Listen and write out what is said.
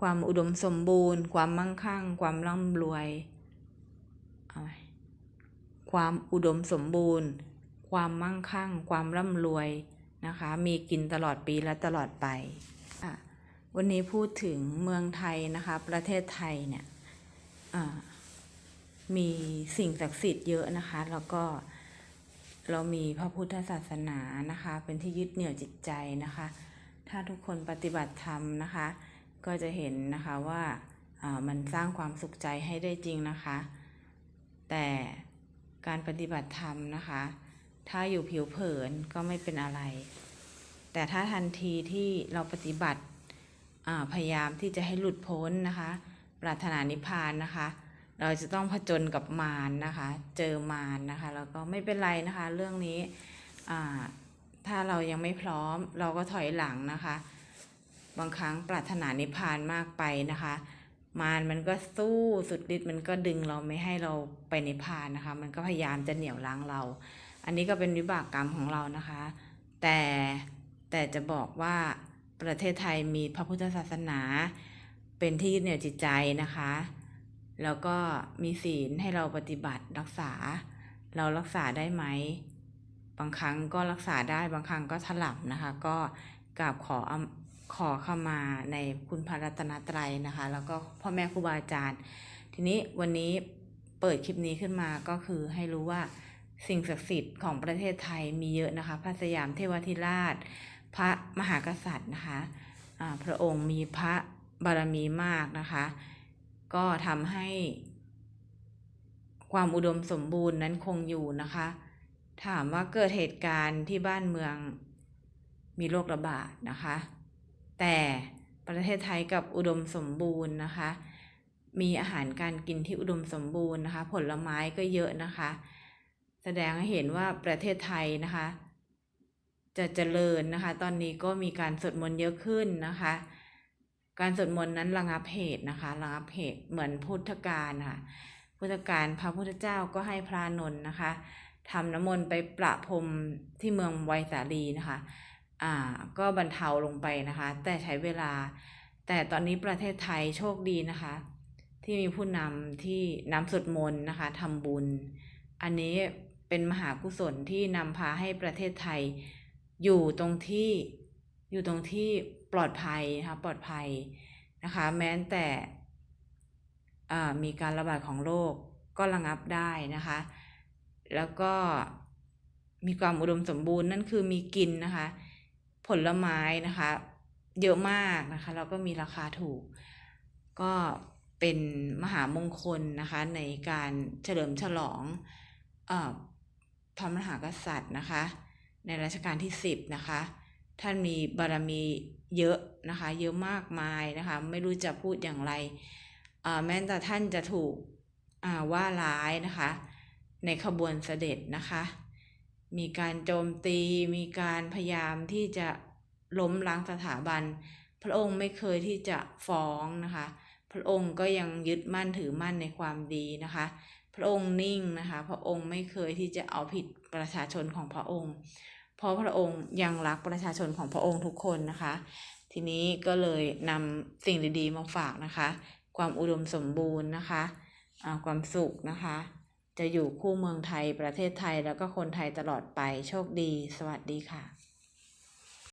ความอุดมสมบูรณ์ ความมั่งคั่ง ความร่ำรวย ความอุดมสมบูรณ์ ความมั่งคั่ง ความร่ำรวยนะคะ มีกินตลอดปีและตลอดไป วันนี้พูดถึงเมืองไทยนะคะ ประเทศไทยเนี่ยมีสิ่งศักดิ์สิทธิ์เยอะนะคะ แล้วก็เรามีพระพุทธศาสนานะคะ เป็นที่ยึดเหนี่ยวจิตใจนะคะ ถ้าทุกคนปฏิบัติธรรมนะคะ ก็จะเห็นนะคะว่ามันสร้างความสุขใจให้ได้จริงนะคะ แต่การปฏิบัติธรรมนะคะ ถ้าอยู่ผิวเผินก็ไม่เป็นอะไร แต่ถ้าทันทีที่เราปฏิบัติพยายามที่จะให้หลุดพ้นนะคะ ปรารถนานิพพานนะคะ เราจะต้องผจญกับมารนะคะ เจอมารนะคะ แล้วก็ไม่เป็นไรนะคะ เรื่องนี้ถ้าเรายังไม่พร้อมเราก็ถอยหลังนะคะ บางครั้งปรารถนานิพพานมากไปนะคะ มารมันก็สู้สุดฤทธิ์มันก็ดึงเราไม่ให้เราไปนิพพานนะคะ มันก็พยายามจะเหนี่ยวรั้งเรา อันนี้ก็เป็นวิบากกรรมของเรานะคะ แต่แต่จะบอกว่าประเทศไทยมีพระพุทธศาสนา เป็นที่ยึดเหนี่ยวจิตใจนะคะ แล้วก็มีศีลให้เราปฏิบัติรักษา เรารักษาได้ไหมบางครั้งก็รักษาได้บางครั้งก็ถลับนะคะ ก็กราบขออ ขอเข้ามาในคุณพระรัตนตรัยนะคะ แล้วก็พ่อแม่ครูบาอาจารย์ ทีนี้วันนี้เปิดคลิปนี้ขึ้นมาก็คือให้รู้ว่าสิ่งศักดิ์สิทธิ์ของประเทศไทยมีเยอะนะคะ พระสยามเทวทิราช พระมหากษัตริย์นะคะอ่าพระองค์มีพระบารมีมากนะคะ ก็ทำให้ความอุดมสมบูรณ์นั้นคงอยู่นะคะ ถามว่าเกิดเหตุการณ์ที่บ้านเมืองมีโรคระบาดนะคะ แต่ประเทศไทยกับอุดมสมบูรณ์นะคะ มีอาหารการกินที่อุดมสมบูรณ์นะคะ ผลไม้ก็เยอะนะคะ แสดงให้เห็นว่าประเทศไทยนะคะ จะเจริญนะคะ ตอนนี้ก็มีการสวดมนต์เยอะขึ้นนะคะ การสวดมนต์นั้นระงับเหตุนะคะระงับเหตุเหมือนพุทธกาลค่ะพุทธกาลพระพุทธเจ้าก็ให้พระนนท์นะคะทำน้ำมนต์ไปประพรมที่เมืองไวสาลีนะคะ อ่าก็บรรเทาลงไปนะคะ แต่ใช้เวลา แต่ตอนนี้ประเทศไทยโชคดีนะคะ ที่มีผู้นำที่นำสวดมนต์นะคะทำบุญ อันนี้เป็นมหากุศลที่นำพาให้ประเทศไทยอยู่ตรงที่อยู่ตรงที่ปลอดภัยนะคะปลอดภัยนะคะ แม้แต่อ่ามีการระบาดของโรคก็ระงับได้นะคะ แล้วก็มีความอุดมสมบูรณ์นั่นคือมีกินนะคะ ผลไม้นะคะ เยอะมากนะคะแล้วก็มีราคาถูก ก็เป็นมหามงคลนะคะในการเฉลิมฉลองอพระมหากษัตริย์นะคะ ในรัชกาลที่สิบนะคะ ท่านมีบารมีเยอะนะคะ เยอะมากมายนะคะ ไม่รู้จะพูดอย่างไรแม้แต่ท่านจะถูกว่าร้ายนะคะ ในขบวนเสด็จนะคะ มีการโจมตี มีการพยายามที่จะล้มล้างสถาบัน พระองค์ไม่เคยที่จะฟ้องนะคะ พระองค์ก็ยังยึดมั่นถือมั่นในความดีนะคะ พระองค์นิ่งนะคะ พระองค์ไม่เคยที่จะเอาผิดประชาชนของพระองค์ เพราะพระองค์ยังรักประชาชนของพระองค์ทุกคนนะคะ ทีนี้ก็เลยนำสิ่งดีๆมาฝากนะคะ ความอุดมสมบูรณ์นะคะความสุขนะคะ จะอยู่คู่เมืองไทยประเทศไทยแล้วก็คนไทยตลอดไปโชคดี สวัสดีค่ะ